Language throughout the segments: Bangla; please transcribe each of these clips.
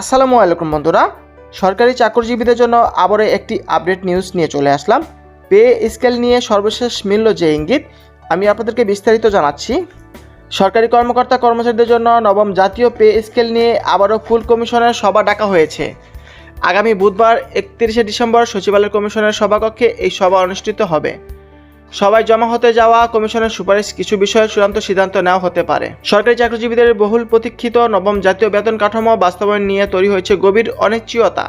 আসসালামু আলাইকুম বন্ধুরা। সরকারি চাকরিজীবীদের জন্য আবারও একটি আপডেট নিউজ নিয়ে চলে আসলাম। পে স্কেল নিয়ে সর্বশেষ মিলল যে ইঙ্গিত, আমি আপনাদেরকে বিস্তারিত জানাচ্ছি। সরকারি কর্মকর্তা কর্মচারীদের জন্য নবম জাতীয় পে স্কেল নিয়ে আবারও ফুল কমিশনের সভা ডাকা হয়েছে। আগামী বুধবার একত্রিশে ডিসেম্বর সচিবালয় কমিশনের সভাকক্ষে এই সভা অনুষ্ঠিত হবে। সবাই জমা হতে যাওয়া কমিশনের সুপারিশ কিছু বিষয়ে চূড়ান্ত সিদ্ধান্ত নেওয়া হতে পারে। সরকারি চাকরিজীবীদের বহুল প্রতীক্ষিত নবম জাতীয় বেতন কাঠামো বাস্তবায়ন নিয়ে তৈরি হয়েছে গভীর অনিশ্চয়তা।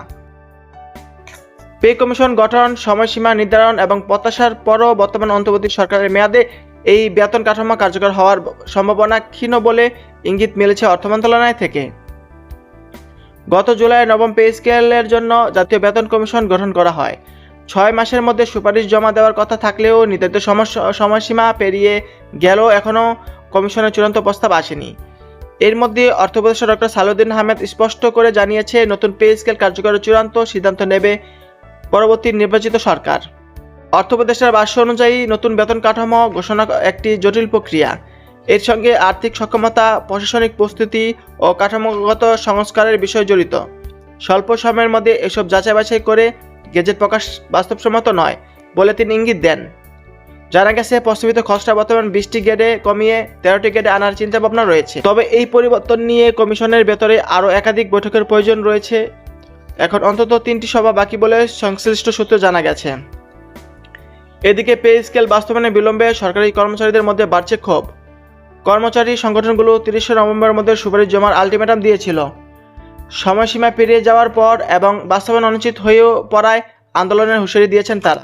পে কমিশন গঠন, সময়সীমা নির্ধারণ এবং প্রত্যাশার পরও বর্তমান অন্তর্বর্তী সরকারের মেয়াদে এই বেতন কাঠামো কার্যকর হওয়ার সম্ভাবনা ক্ষীণ বলে ইঙ্গিত মিলেছে অর্থ মন্ত্রণালয় থেকে। গত জুলাই নবম পে স্কেলের জন্য জাতীয় বেতন কমিশন গঠন করা হয়। ছয় মাসের মধ্যে সুপারিশ জমা দেওয়ার কথা থাকলেও নির্ধারিত সময়সীমা পেরিয়ে গেলেও এখনও কমিশনের চূড়ান্ত প্রস্তাব আসেনি। এর মধ্যে অর্থ উপদেষ্টা ডক্টর সালুদ্দিন আহমেদ স্পষ্ট করে জানিয়েছে, নতুন পে স্কেল কার্যকরের চূড়ান্ত সিদ্ধান্ত নেবে পরবর্তী নির্বাচিত সরকার। অর্থ উপদেষ্টার ভাষ্য অনুযায়ী নতুন বেতন কাঠামো ঘোষণা একটি জটিল প্রক্রিয়া। এর সঙ্গে আর্থিক সক্ষমতা, প্রশাসনিক প্রস্তুতি ও কাঠামোগত সংস্কারের বিষয় জড়িত। স্বল্প সময়ের মধ্যে এসব যাচাই বাছাই করে গেজেট প্রকাশ বাস্তবসম্মত নয় বলে তিনি ইঙ্গিত দেন। জানা গেছে, প্রস্তাবিত খসড়া বর্তমান বিশটি গেডে কমিয়ে তেরোটি গেডে আনার চিন্তাভাবনা রয়েছে। তবে এই পরিবর্তন নিয়ে কমিশনের ভেতরে আরও একাধিক বৈঠকের প্রয়োজন রয়েছে। এখন অন্তত তিনটি সভা বাকি বলে সংশ্লিষ্ট সূত্রে জানা গেছে। এদিকে পে স্কেল বাস্তবায়নে বিলম্বে সরকারি কর্মচারীদের মধ্যে বাড়ছে ক্ষোভ। কর্মচারী সংগঠনগুলো তিরিশে নভেম্বরের মধ্যে সুপারিশ জমার আলটিমেটাম দিয়েছিল। সময়সীমা পেরিয়ে যাওয়ার পর এবং বাস্তবায়ন অনুচিত হয়েও পড়ায় আন্দোলনের হুঁশিয়ারি দিয়েছেন তারা।